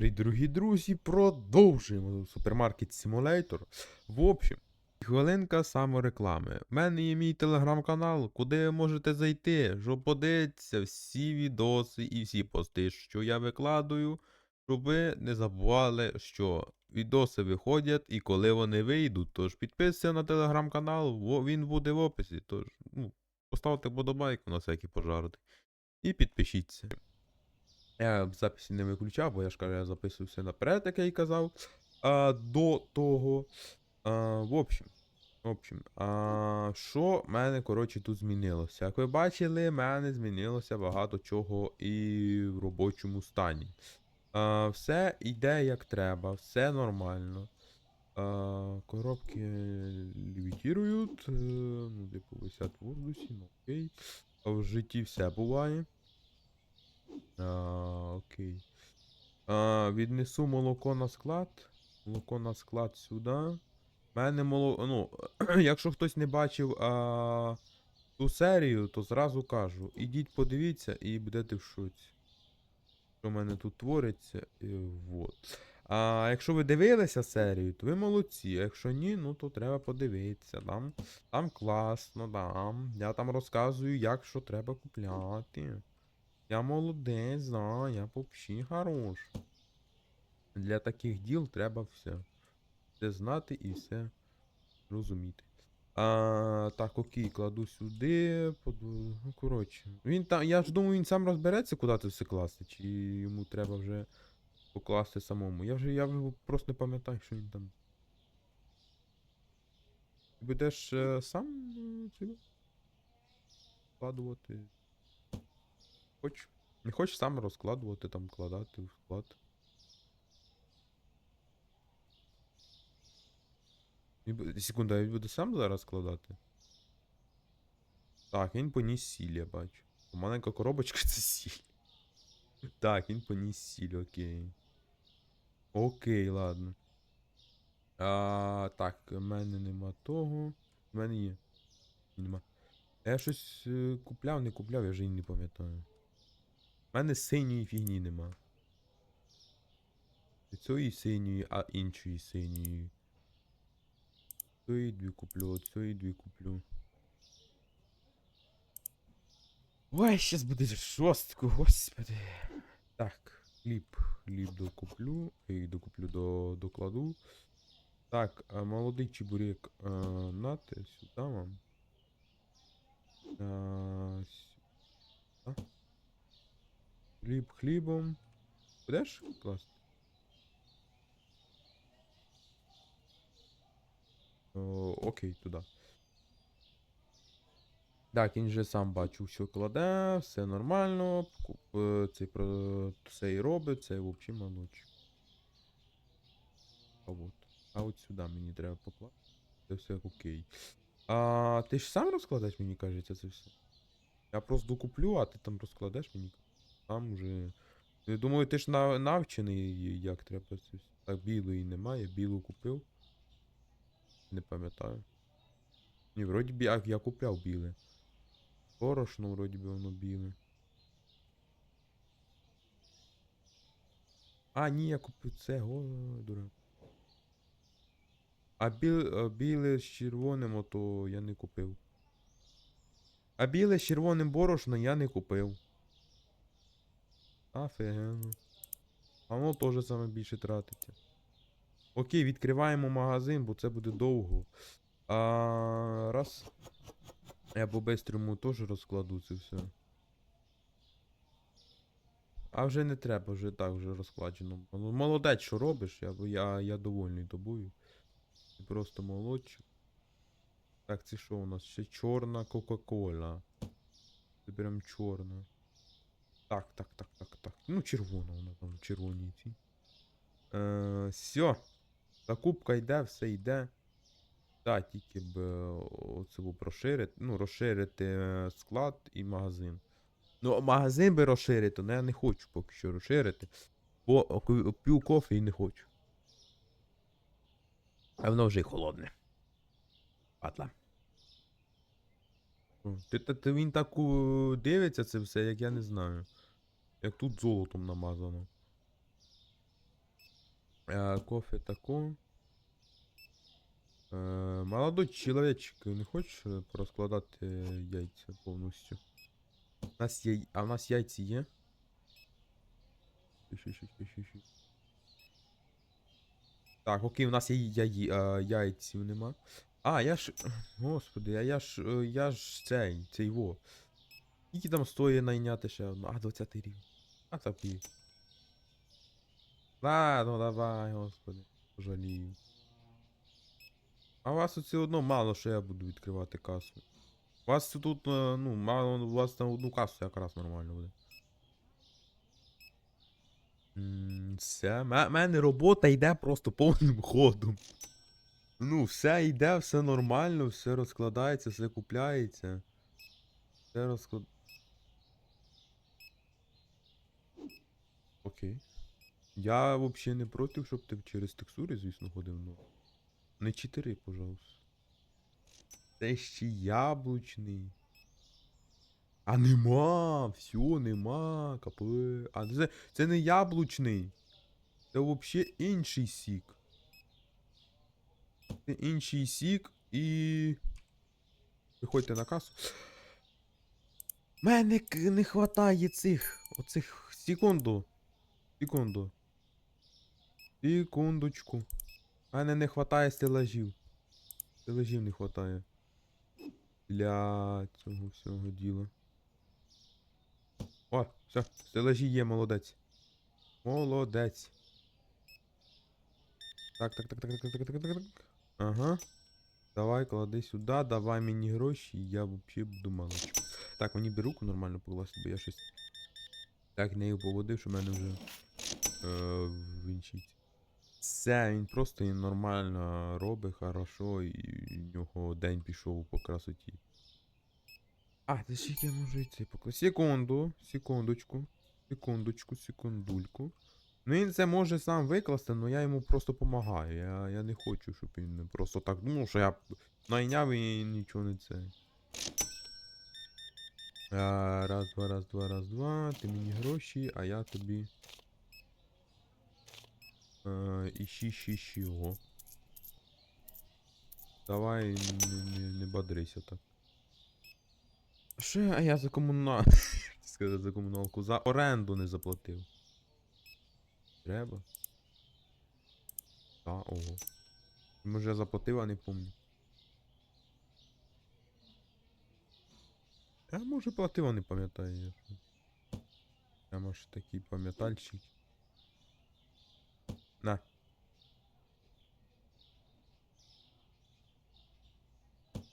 Привіт, дорогі друзі, продовжуємо супермаркет Simulator. В общем, хвилинка самореклами. У мене є мій телеграм-канал, куди ви можете зайти, щоб подивитися всі відоси і всі пости, що я викладаю, щоб ви не забували, що відоси виходять і коли вони вийдуть. Тож підписуйся на телеграм-канал, він буде в описі. Тож, ну, поставте подобайку на всякий пожарти. І підпишіться. Я в записі не виключав, бо я ж кажу, я записувався наперед, як я і казав. А, до того. А, в общем, в общем, а, що в мене, коротше, тут змінилося? Як ви бачили, в мене змінилося багато чого і в робочому стані. А, все йде як треба, все нормально. А, коробки левітірують, е, ну, типу, висять в воздусі, ну окей. В житті все буває. А, окей. А, віднесу молоко на склад. Молоко на склад сюди. Мене молоко. Ну, якщо хтось не бачив а, ту серію, то зразу кажу. Ідіть подивіться і будете в шоці. Що в мене тут твориться. І, вот. А якщо ви дивилися серію, то ви молодці. А якщо ні, ну то треба подивитися. Там, там класно, там. Я там розказую, як що треба купляти. Я молодець, да, я вообще хорош. Для таких діл треба все. Все знати і все розуміти. А, так, окей, кладу сюди. Ну, коротше. Він там. Я ж думаю, він сам розбереться, куди це все класти, чи йому треба вже покласти самому. Я вже я вже просто не пам'ятаю, що він там. Будеш е, сам е, складувати. Хоч. Не хочеш сам розкладувати, там кладати в склад. Він бу- Секунду, він буде сам зараз складати? Так, він поніс сіль, я бачу. Маленька коробочка це сіль. Так, він поніс сіль, окей. Окей, ладно. А, так, в мене нема того. В мене є. Нема. Я щось е, купляв, не купляв, я вже і не пам'ятаю. У мене синьої фігні нема. Цієї синьої, а іншої синьої. Цієї дві куплю, цієї дві куплю. Ой, щас буде жорстко, господи. Так, хліб, хліб докуплю, і докуплю до докладу. Так, а молодий чебурек, а, нате, сюди вам. А, сюди. Хліб хлібом. Будеш класти? Окей, туди. Так, він же сам бачу, що кладе, все нормально. е, Цей про все і робить, це взагалі молодчик. А от. А от сюди мені треба покласти. Це все окей. А ти ж сам розкладеш, мені кажеться, це все. Я просто докуплю, а ти там розкладеш мені. Там вже. Я думаю, ти ж нав- навчений, як треба. Так, білої немає, білу купив. Не пам'ятаю. Ні, вроді б я, я купляв біле. Порошно, вроді би воно біле. А, ні, я купив це, го, дурак. А біл, біле з червоним, ото я не купив. А біле з червоним борошно я не купив. Офігенно. А воно теж саме більше тратиться. Окей, відкриваємо магазин, бо це буде довго. А, раз. Я по-бистрому теж розкладу це все. А вже не треба, вже так вже розкладено. Ну, Молодець, що робиш, я, я, я довольний тобою. Ти просто молодчик. Так, це що у нас? Ще чорна Кока-Кола. Це прям чорна. Так, так, так, так, так. Ну, червона вона там, червоні ці. Е, все. Закупка йде, все йде. Так, тільки б е, оце б розширити, ну, розширити е, склад і магазин. Ну, магазин би розширити, але я не хочу поки що розширити. Бо п'ю кофе і не хочу. А воно вже й холодне. Падла. О, Ти, ти, він так дивиться це все, як я не знаю. Як тут золотом намазано. Е, кофе тако. Е, молодой чоловічок, не хочеш е, порозкладати яйця повністю? У нас є. А у нас яйці є? Так, окей, у нас є а, яйців нема. А, я ж. Господи, а я ж. е, Я ж цей, цей во. Скільки там стоїть найняти ще одну? А, 20 рівень. А так і. Ладно, давай, господи. Пожалію. А у вас все одно мало, що я буду відкривати касу. У вас тут, е, ну, мало, у вас на одну касу якраз нормально буде. Все, ме- мене робота йде просто повним ходом. Ну, все йде, все нормально, все розкладається, все купляється. Все розклад... Окей. Я взагалі не проти, щоб ти через текстури, звісно, ходив, ну. Не чотири, пожалуйста. Це ще яблучний. А нема, все, нема, капе. А це, це не яблучний. Це взагалі інший сік. Це інший сік і. Приходьте на касу. Мене не хватає цих. Оцих. Секунду. Секунду. Секундочку. Мене не хватає стелажів. Стелажів не хватає. Для цього всього діла. О, все, стелажі є, молодець. Молодець. Так, так, так, так, так, так, так, так, так. Ага. Давай, клади сюди, давай мені гроші, я взагалі буду малочку. Так, мені би руку нормально покласти, бо я щось так нею поводив, що в мене вже е, вінчить. Все, він просто нормально робить, хорошо, і в нього день пішов по красоті. А, це ще я можу йти покласти. Секунду, секундочку, секундочку, секундульку. Ну він це може сам викласти, але я йому просто допомагаю. Я, я не хочу, щоб він просто так думав, що я найняв і нічого не це. А, раз, два, раз, два, раз, два. Ти мені гроші, а я тобі. Е, іщи, щи, щи, його. Давай не, не, не бодрися так. Що а я за комуна... Сказати за комуналку. За оренду не заплатив. Треба? Та, ого. Може я заплатив, а не помню. Я може платив, а не пам'ятаю. Я може такий пам'ятальщик. На.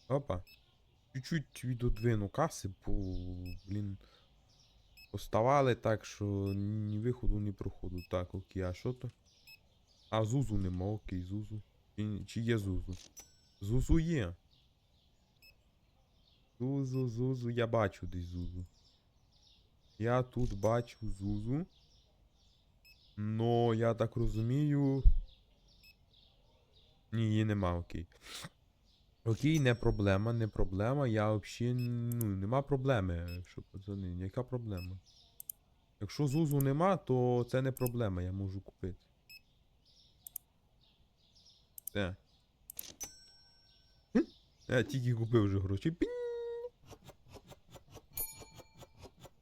Опа. Чуть-чуть відодвину каси, бо, блін. Поставали так, що ні виходу, ні проходу. Так, окей, а що то? А Зузу нема, окей, Зузу. Чи, чи є Зузу? Зузу є. Зузу, Зузу, я бачу десь Зузу. Я тут бачу Зузу. Но я так розумію. Ні, її нема, окей. Окей, не проблема, не проблема. Я взагалі. Ну, нема проблеми, що пацани, яка проблема? Якщо Зузу нема, то це не проблема, я можу купити. Все. Хм, Я тільки купив вже гроші. Пінь!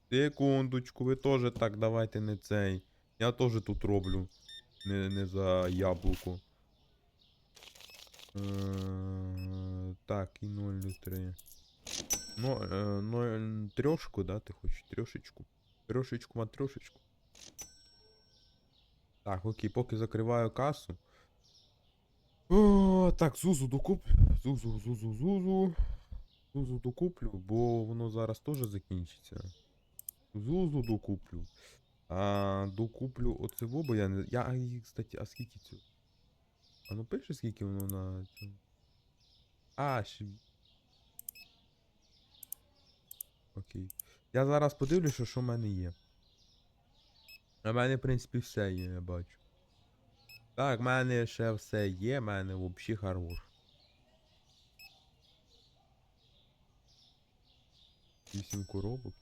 Секундочку, ви теж так давайте не цей. Я теж тут роблю. Не, не за яблуко. Е, Так, і 0,3. Ну, е, ну, трьошку, да, ти хочеш? Трьошечку. Трьошечку, матрешечку. Так, окей, поки закриваю касу. О, так, Зузу докуплю. Зузу, Зузу, Зузу. Зузу докуплю, бо воно зараз теж закінчиться. Зузу докуплю. А, докуплю оце бо я не. Я, кстати, а скільки цього? А ну пише, скільки воно на цьому. А, ще. Окей. Я зараз подивлюся, що в мене є. В мене, в принципі, все є, я бачу. Так, в мене ще все є, в мене взагалі хорош. Вісім коробок.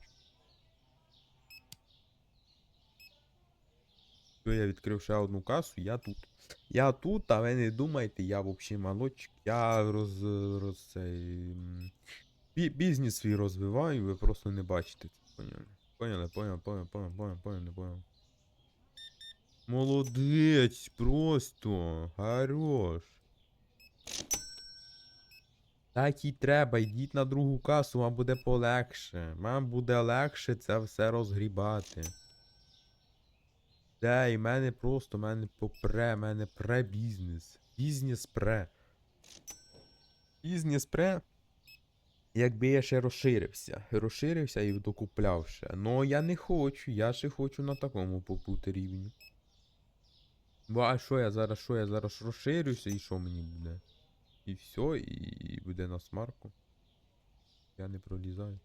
Все, я відкрив ще одну касу, я тут. Я тут, а ви не думайте, я взагалі молодчик. Я роз, роз цей, бі- бізнес свій розвиваю, ви просто не бачите це. Поняли, поняли, поняли, поняли, поняли, поняли, поняли. Молодець, просто. Хорош. Так і треба, йдіть на другу касу, вам буде полегше. Вам буде легше це все розгрібати. Де, і мене просто, мене попре, мене пре бізнес. Бізнес пре. Бізнес пре. Якби я ще розширився. Розширився і докупляв ще. Ну я не хочу, я ще хочу на такому побути рівні. Бо а що я зараз, що я зараз розширюся і що мені буде? І все, і буде на смарку. Я не пролізаю.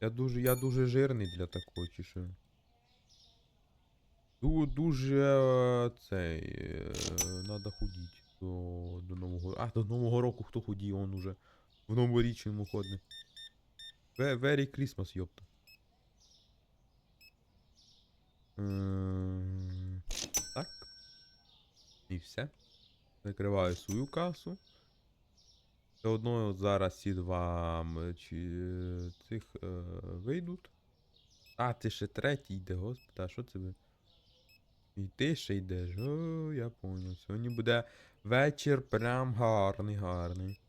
Я дуже, я дуже жирний для такого, чи що? Ду, дуже е, цей. е, Надо худіть до, до Нового А, до Нового року хто худіє, он уже в новорічному ходить. Very Christmas, йопта. Ем, Так. І все. Закриваю свою касу. Все одно зараз ці два е, цих вийдуть. А, ти ще третій йде, господи, а що це ви? І ти ще йдеш. О, я понял. Сьогодні буде вечір прям гарний, гарний.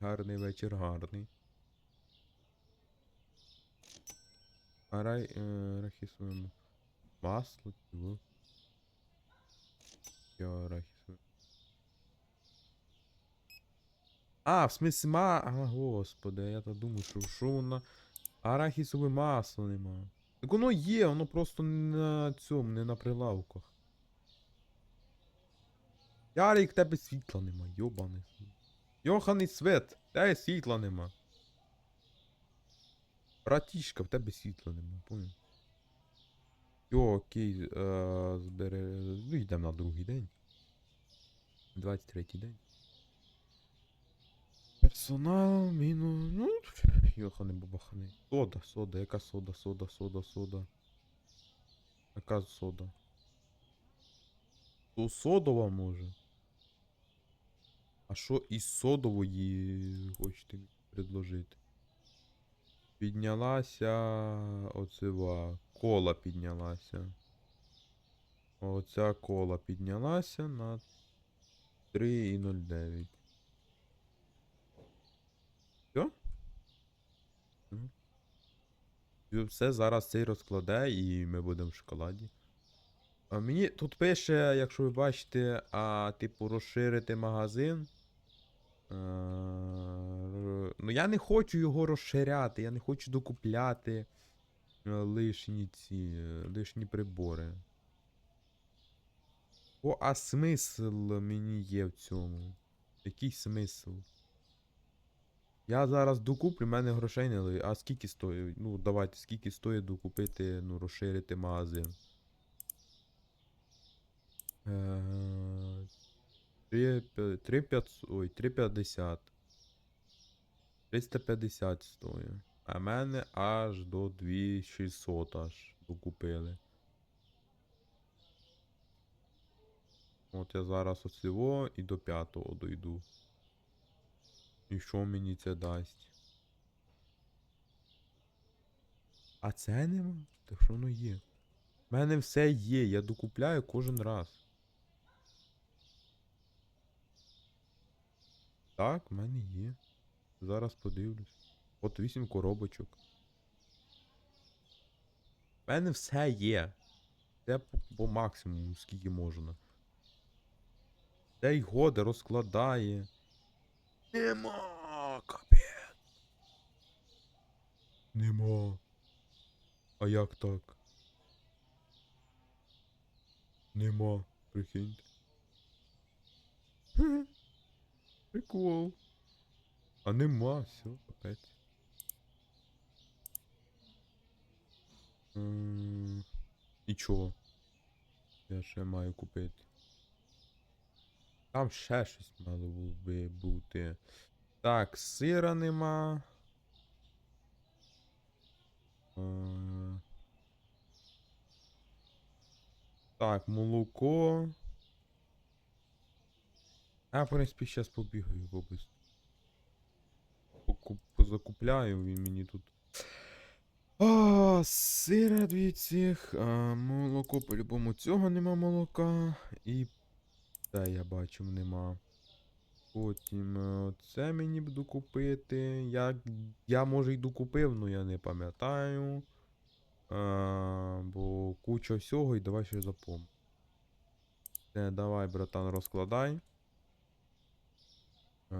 Гарний вечір, гарний. Арай, е, арахісове масло, чого? Я арахісове. А, в смысле ма... А, господи, я то думаю, що що воно... Арахісове масло нема. Так воно є, воно просто не на цьому, не на прилавках. Ярик, тебе світла нема, йобаний. Йоханий свет, тебе світла нема. Братішка, в тебе світла нема, понял? Йо, окей, е, збере. Ну, на другий день. 23 день. Персонал, мінус. Ну, йоханий бабаханий. Сода, сода, яка сода, сода, сода, сода. Яка сода? То содова може. А що із содової хочете предложити? Піднялася оцева. Кола піднялася. Оця кола піднялася на 3,09. Все? Мгм. І Все зараз цей розкладе і ми будемо в шоколаді. А мені тут пише, якщо ви бачите, а, типу, розширити магазин. Р- Ну я не хочу його розширяти, я не хочу докупляти е, лишні ці, е, лишні прибори. О, а смисл мені є в цьому? Який смисл? Я зараз докуплю, в мене грошей не ли. А скільки стоїть? Ну, давайте, скільки стоїть докупити, ну, розширити магазин? Е, 3 500, ой, 350. 350 стоїть. А мене аж до 2600 аж докупили. От я зараз ось цього і до п'ятого дойду. І що мені це дасть? А це нема? Так що воно є? У мене все є, я докупляю кожен раз. Так, в мене є. Зараз подивлюсь. От 8 коробочок. У мене все є. Це по, по максимуму, скільки можна. Це й годи розкладає. Нема, капець. Нема. А як так? Нема, прикиньте. Прикол. А нема, все, капець. Нічого. Я ще маю купити. Там ще щось мало би бути. Так, сира нема. Е, Так, молоко. А, в принципі, зараз побігаю, бабусь. Покуп... Позакупляю, він мені тут. А, сира дві цих, а, молоко по-любому цього нема молока. І. Та я бачу, нема. Потім е, це мені буду купити. Я, я може йду купив, але я не пам'ятаю. А, бо куча всього і давай ще запомню. Це, давай, братан, розкладай. А,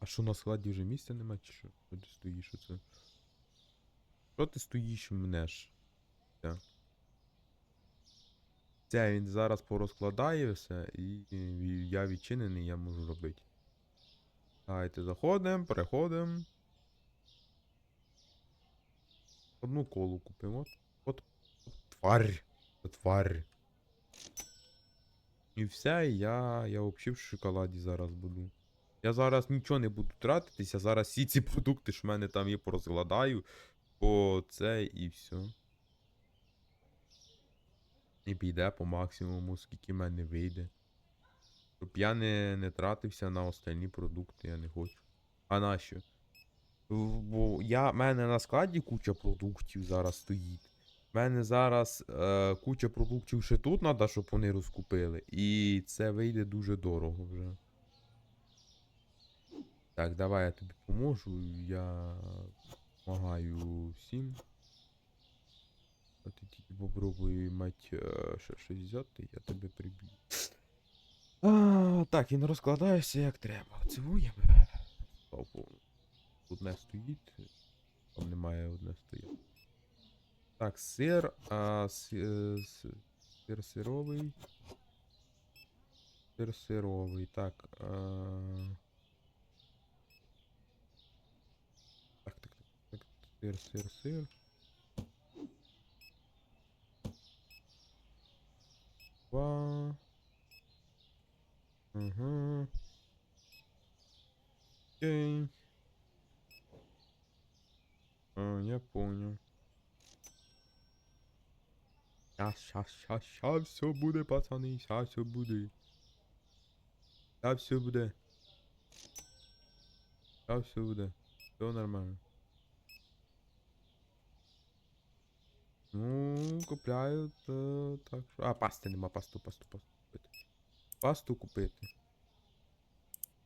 а що на складі вже місця нема, чи що? Що ти стоїш оце? Що ти стоїш мнеш? Це. Це він зараз порозкладає все, і, я відчинений, я можу робити. Давайте заходимо, переходимо. Одну колу купимо. От, от, тварь. От тварь. І все, я, я взагалі в шоколаді зараз буду. Я зараз нічого не буду тратитися, зараз всі ці продукти, що в мене там є, порозкладаю. По це і все. І піде по максимуму, скільки мене вийде. Щоб я не, не тратився на остальні продукти, я не хочу. А нащо? Бо я, в мене на складі куча продуктів зараз стоїть. В мене зараз е, куча продуктів ще тут треба, щоб вони розкупили. І це вийде дуже дорого вже. Так, давай я тобі поможу. Я допомагаю всім. А ти тільки попробуй, мать, е, ще я тебе приб'ю. А, так, він розкладається як треба. Цього я Богу. Одне стоїть. Там немає одне стоїть. Так, сир, а, сир сировий. Сир сировий. Так. А... Так, так, так, так. Сир, сир, сир. Два. Угу. Окей. А, я понял. Щас, щас, щас, щас все буде, пацани, щас все буде. Щас все буде. Щас все буде. Все нормально. Ну, купляю, то так що. А, пасти нема, пасту, пасту, пасту купити. Пасту купити.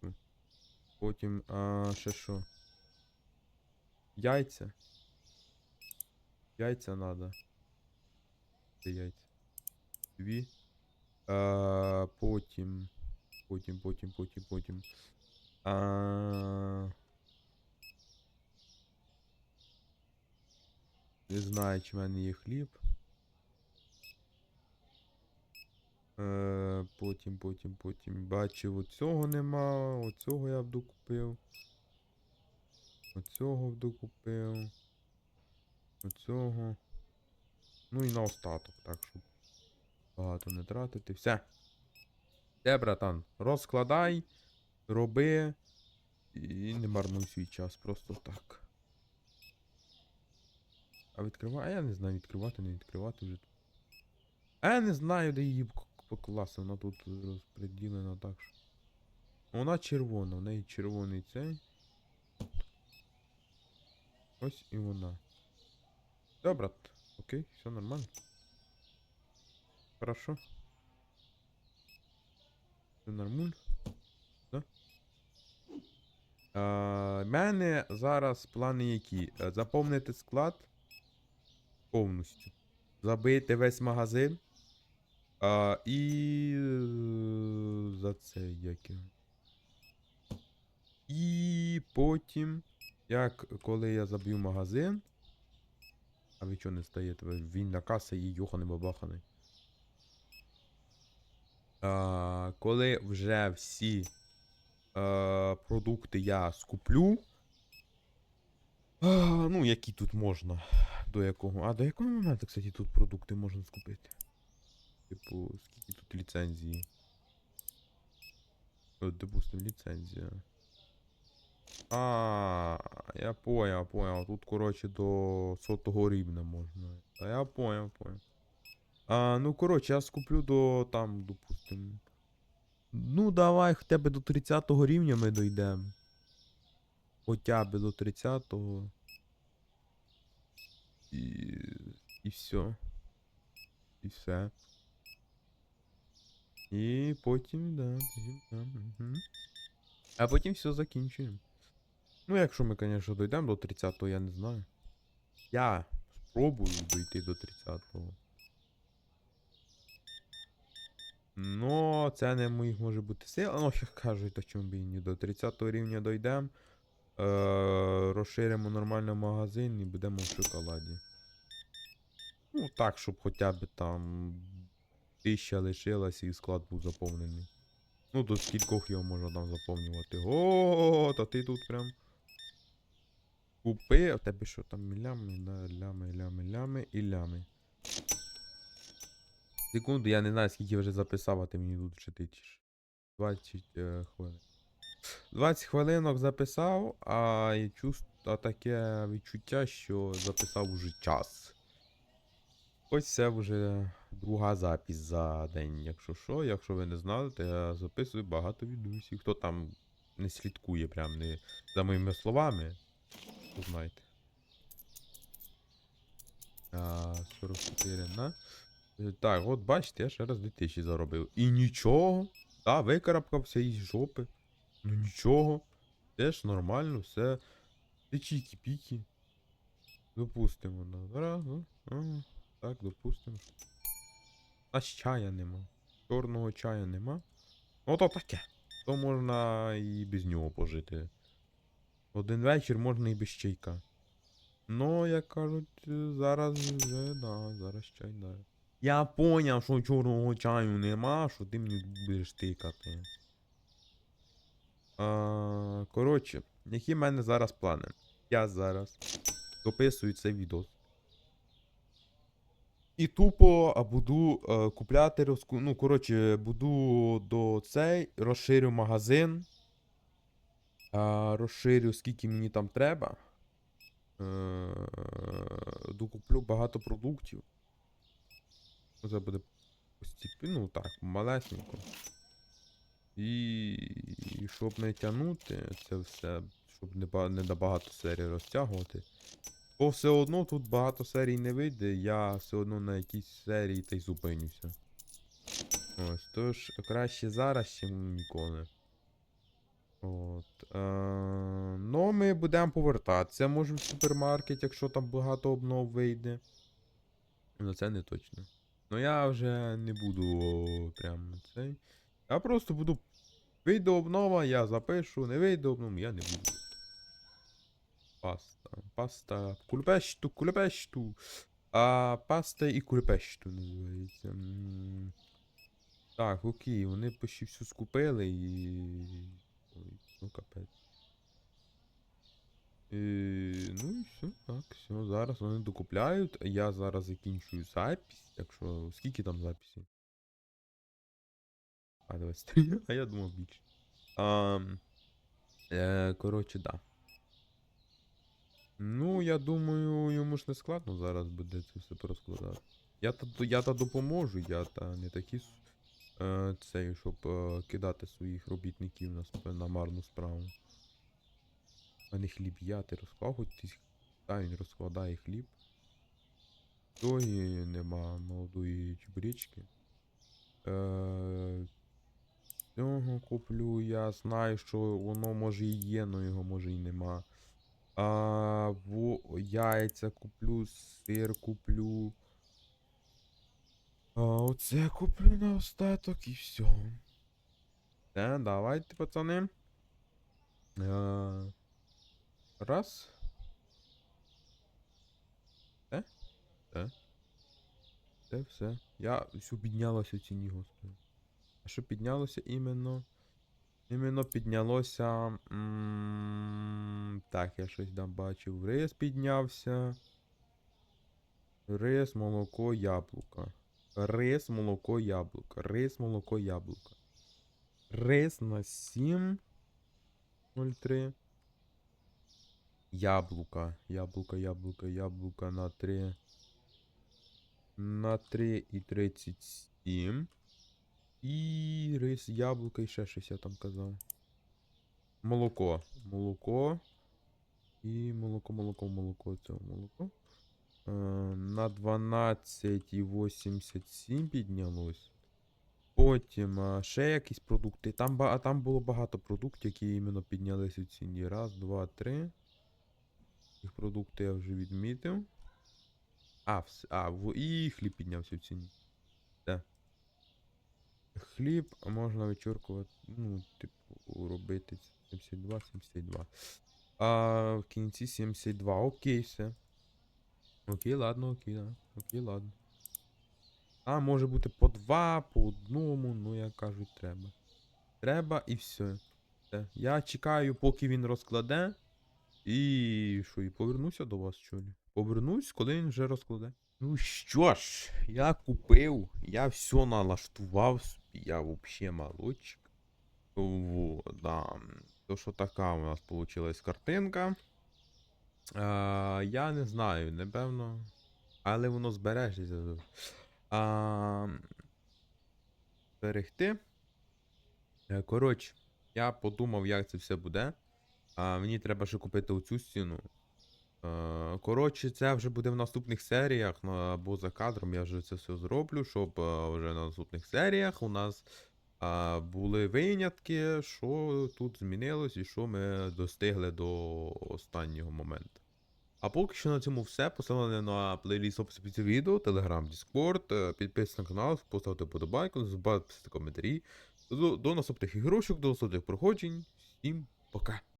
М. Потім, а, ще що? Яйця. Яйця надо. Де яйця? Дві. А, потім. Потім, потім, потім, потім. А... Не знаю, чи в мене є хліб. Е, потім, потім, потім. Бачив, оцього нема. Оцього я б докупив. Оцього б докупив. Оцього. Ну і на остаток, так, щоб багато не тратити. Все. Все, братан, розкладай, роби і не марнуй свій час, просто так. А відкривай, а я не знаю, відкривати, не відкривати вже. А я не знаю, де її покласти, вона тут розподілена так що. Вона червона, в неї червоний цей. Ось і вона. Да, брат. Окей, все нормально. Хорошо. Все нормуль. Да? А, мене зараз плани які? Е, Заповнити склад повністю. Забити весь магазин. А, і е, за це як. його? І потім, як коли я заб'ю магазин. А ви чого не стаєте? Він на касі і йоханий бабаханий. А, коли вже всі е, продукти я скуплю. А, ну, які тут можна. До якого. А до якого моменту, кстати, тут продукти можна скупити? Типу, скільки тут ліцензії? От, допустим, ліцензія. А, я понял, понял. Тут, короче, до сотого рівня можна. Та я понял, понял. А, ну, коротше, я скуплю до там, допустим. Ну, давай хоча б до 30 рівня ми дійдемо. Хоча б до 30-го. І. І все. І все. І потім, да, потім, да, угу. А потім все закінчуємо. Ну, якщо ми, звісно, дійдемо до 30-го, я не знаю. Я спробую дойти до 30-го. Ну, це не моїх може бути сил. Ну, як кажуть, то чому б і ні. До 30 рівня дійдемо. Е, розширимо нормально магазин і будемо в шоколаді. Ну, так, щоб хоча б там тисяча лишилась і склад був заповнений. Ну, до скількох його можна там заповнювати. О, та ти тут прям. Купи, а в тебе що там лями, да, лями, лями, лями і лями. Секунду, я не знаю, скільки вже записав, а ти мені тут ще тичиш. 20 е, хвилин. 20 хвилинок записав, а, і чувств... таке відчуття, що записав уже час. Ось це вже друга запись за день. Якщо що, якщо ви не знали, то я записую багато відосів. Хто там не слідкує прям не за моїми словами, то знайте. А, 44 на. Так, от бачите, я ще раз 2000 заробив. І нічого. Та, викарабкався із жопи. Ну нічого. Теж нормально, все. Ти чікі-пікі. Допустимо, да. Так, допустимо. А чая нема. Чорного чая нема. Ну то таке. То можна і без нього пожити. Один вечір можна і без чайка. Ну, як кажуть, зараз вже, да, зараз чай, да. Я поняв, що чорного чаю нема, що ти мені будеш тикати. А, коротше, які в мене зараз плани? Я зараз дописую цей відос. І тупо буду е, купляти розку... Ну, коротше, буду до цей, розширю магазин. А, розширю, скільки мені там треба. Е, докуплю багато продуктів. Це буде постійно, ну так, малесенько. І, і щоб не тягнути це все, щоб не, не багато серій розтягувати. Бо все одно тут багато серій не вийде, я все одно на якійсь серії та й зупинюся. Ось, тож краще зараз, ніж ніколи. От. Е, ну, ми будемо повертатися, може в супермаркет, якщо там багато обнов вийде. Ну це не точно. Ну я вже не буду прям цей. Я просто буду. Вийде обнова, я запишу, не вийде обнова, я не буду. Паста. Паста. Кульпешту, кульпешту. А паста і кульпешту називається. Так, окей, вони почти всю скупили і. Ой, ну капець. І, ну і все, так, все, зараз вони докупляють. Я зараз закінчую запись. Якщо. Скільки там записів? А, 23, а я думав більше. А, е, коротше, да. Ну, я думаю, йому ж не складно зараз буде це все порозкладати. Я та, я та допоможу, я та не такий е, цей, щоб е, кидати своїх робітників на, на марну справу. А не хліб я, ти розклав хоч ти. Та він розкладає хліб. Тої нема молодої чебуречки. Е, цього куплю, я знаю, що воно може і є, но його може і нема. А, во, яйця куплю, сир куплю. А, оце куплю на остаток і все. Те, давайте, пацани. А, раз. Це все. Я все піднялося в ціні, господи. Що піднялося іменно? Іменно піднялося. Так, я щось там бачив. Рис піднявся. Рис, молоко, яблука. Рис, молоко, яблука. Рис, молоко, яблука. Рис на 7.03. Яблука. Яблука, яблука, яблука на 3. на 3,37. І рис, яблука і ще щось я там казав. Молоко. Молоко. І молоко, молоко, молоко. Це молоко. Е, на 12,87 піднялось. Потім а, ще якісь продукти. Там, а там було багато продуктів, які іменно піднялись у ціні. Раз, два, три. Їх продукти я вже відмітив. А, вс- а і хліб піднявся в ціні. Хліб можна вичоркувати, ну, типу, робити 72, 72. А в кінці 72. Окей, все. Окей, ладно, окей, да. Окей, ладно. А може бути по два, по одному, ну як кажуть, треба. Треба і все. Все. Я чекаю, поки він розкладе. І що, і повернуся до вас, що ли? Повернусь, коли він вже розкладе. Ну що ж, я купив, я все налаштував я вообще молодчик. Вот, да. То, що така у нас получилась картинка. А, я не знаю, напевно. Але воно збережеться. А, зберегти. Е, Коротше, я подумав, як це все буде. А, мені треба ще купити оцю стіну. Е, Коротше, це вже буде в наступних серіях ну, або за кадром. Я вже це все зроблю, щоб е, вже на наступних серіях у нас були винятки, що тут змінилось і що ми достигли до останнього моменту. А поки що на цьому все. Посилання на плейліст опису під відео, Telegram, Discord, е, підписуйтесь на канал, поставте подобайку, не забувайте писати коментарі. До наступних ігрушок, до наступних проходжень. Всім пока!